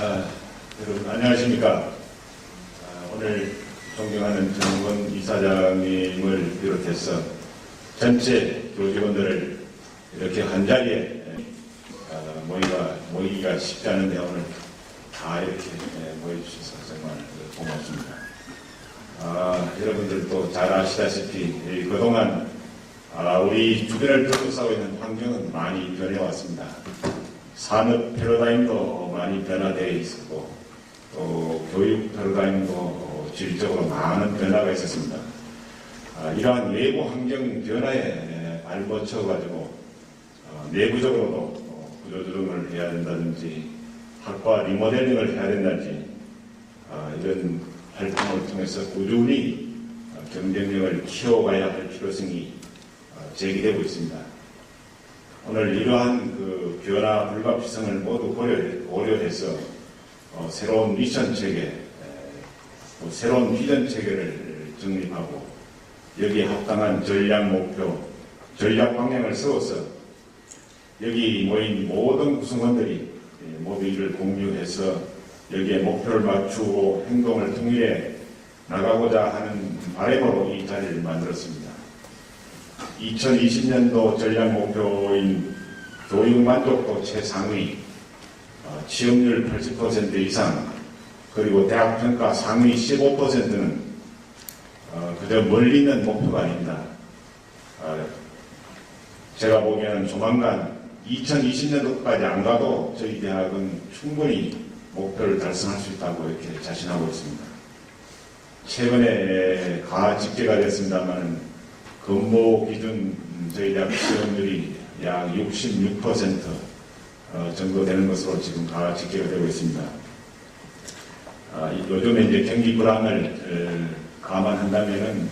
아, 여러분 안녕하십니까? 아, 오늘 존경하는 정권 이사장님을 비롯해서 전체 교직원들을 이렇게 한 자리에 아, 모이가 모이기가 쉽지 않은데 오늘 다 이렇게 예, 모여주셔서 정말 고맙습니다. 아, 여러분들도 잘 아시다시피 이 그동안 아, 우리 주변을 둘러싸고 있는 환경은 많이 변해왔습니다. 산업 패러다임도 많이 변화되어 있었고 또 교육 패러다임도 질적으로 많은 변화가 있었습니다. 아, 이러한 외부 환경 변화에 발붙여 가지고 어, 내부적으로도 어, 구조조정을 해야 된다든지 학과 리모델링을 해야 된다든지 아, 이런 활동을 통해서 꾸준히 어, 경쟁력을 키워가야 할 필요성이 어, 제기되고 있습니다. 오늘 이러한 그 변화 불가피성을 모두 고려, 고려해서 어, 새로운 미션 체계, 에, 또 새로운 비전 체계를 정립하고 여기에 합당한 전략 목표, 전략 방향을 세워서 여기 모인 모든 구성원들이 예, 모두 이를 공유해서 여기에 목표를 맞추고 행동을 통일해 나가고자 하는 바람으로 이 자리를 만들었습니다. 2020년도 전략 목표인 교육 만족도 최상위, 어, 취업률 80% 이상, 그리고 대학 평가 상위 15%는 어, 그저 멀리 있는 목표가 아닙니다. 어, 제가 보기에는 조만간 2020년도까지 안 가도 저희 대학은 충분히 목표를 달성할 수 있다고 이렇게 자신하고 있습니다. 최근에 가 집계가 됐습니다만 근무 기준 저희 대학 취업률이 약 66% 어, 정도 되는 것으로 지금 다 집계가 되고 있습니다. 아, 이- 요즘에 이제 경기 불황을 에, 감안한다면은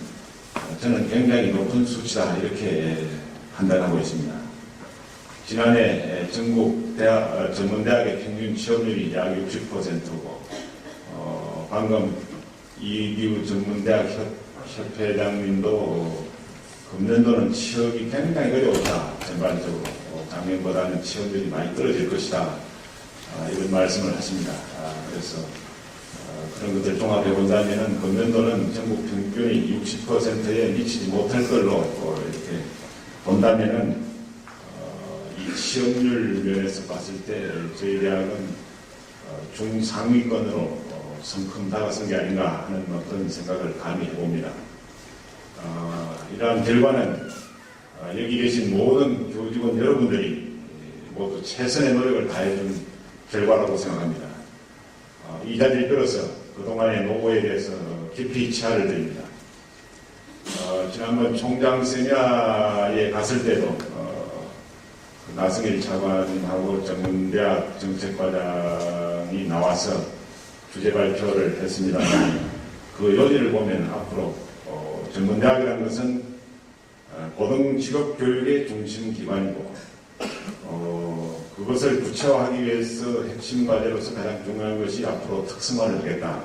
어, 저는 굉장히 높은 수치다 이렇게 판단하고 있습니다. 지난해 에, 전국 대학 어, 전문대학의 평균 취업률이 약 60%고 어, 방금 이기우 전문대학 협, 협회장님도 금년도는 취업이 굉장히 어려웠다 전반적으로 어, 작년보다는 취업률이 많이 떨어질 것이다 아, 이런 말씀을 하십니다. 아, 그래서 어, 그런 것들 종합해 본다면은 금년도는 전국 평균이 60%에 미치지 못할 걸로 어, 이렇게 본다면은 어, 이 취업률 면에서 봤을 때 저희 대학은 어, 중상위권으로 어, 성큼 다가선 게 아닌가 하는 어떤 생각을 감히 해봅니다. 어, 이러한 결과는 어, 여기 계신 모든 교직원 여러분들이 모두 최선의 노력을 다해준 결과라고 생각합니다. 어, 이 자리를 빌어서 그동안의 노고에 대해서 깊이 치아를 드립니다. 어, 지난번 총장 세미나에 갔을 때도 어, 그 나승일 차관하고 전문대학 정책과장이 나와서 주제 발표를 했습니다만 그 요지를 보면 앞으로 어, 전문대학이라는 것은 어, 고등직업 교육의 중심 기관이고 어, 그것을 구체화하기 위해서 핵심 과제로서 가장 중요한 것이 앞으로 특성화를 하겠다.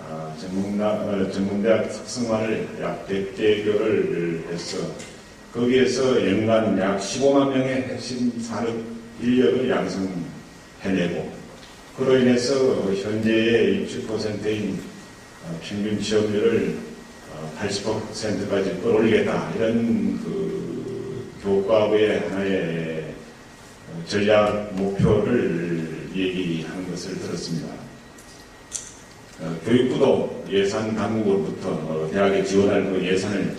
아, 전문나, 어, 전문대학 특성화를 약 100개 교를 해서 거기에서 연간 약 15만 명의 핵심 산업 인력을 양성해내고 그로 인해서 현재의 60%인 평균 취업률을 80%까지 끌어올리겠다 이런 그 교과부의 하나의 어, 전략 목표를 얘기하는 것을 들었습니다. 어, 교육부도 예산 당국으로부터 어, 대학에 지원할 그 예산을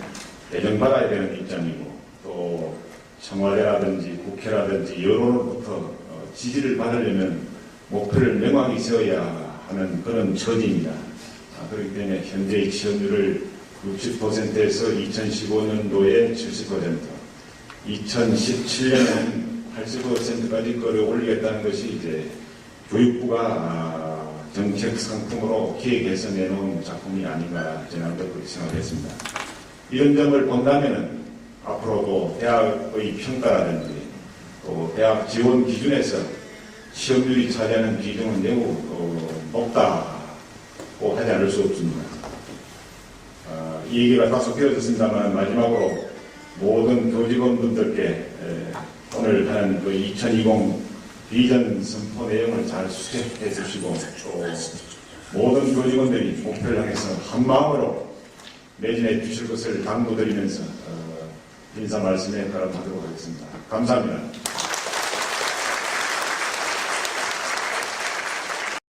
배정받아야 되는 입장이고 또 청와대라든지 국회라든지 여론으로부터 어, 지지를 받으려면 목표를 명확히 세워야 하는 그런 처지입니다. 아, 그렇기 때문에 현재의 취업률을 60%에서 2015년도에 70%, 2017년에는 80%까지 끌어올리겠다는 것이 이제 교육부가 아, 정책 상품으로 기획해서 내놓은 작품이 아닌가 저는 그렇게 생각했습니다. 이런 점을 본다면은 앞으로도 대학의 평가라든지 또 대학 지원 기준에서 취업률이 차지하는 비중은 매우 어, 높다고 하지 않을 수 없습니다. 어, 이 얘기가 다소 길어졌습니다만 마지막으로 모든 교직원분들께 에, 오늘 하는 그 2020 비전 선포 내용을 잘 수색해 주시고 또 모든 교직원들이 목표를 향해서 한 마음으로 매진해 주실 것을 당부드리면서 어, 인사 말씀에 따라가도록 하겠습니다. 감사합니다.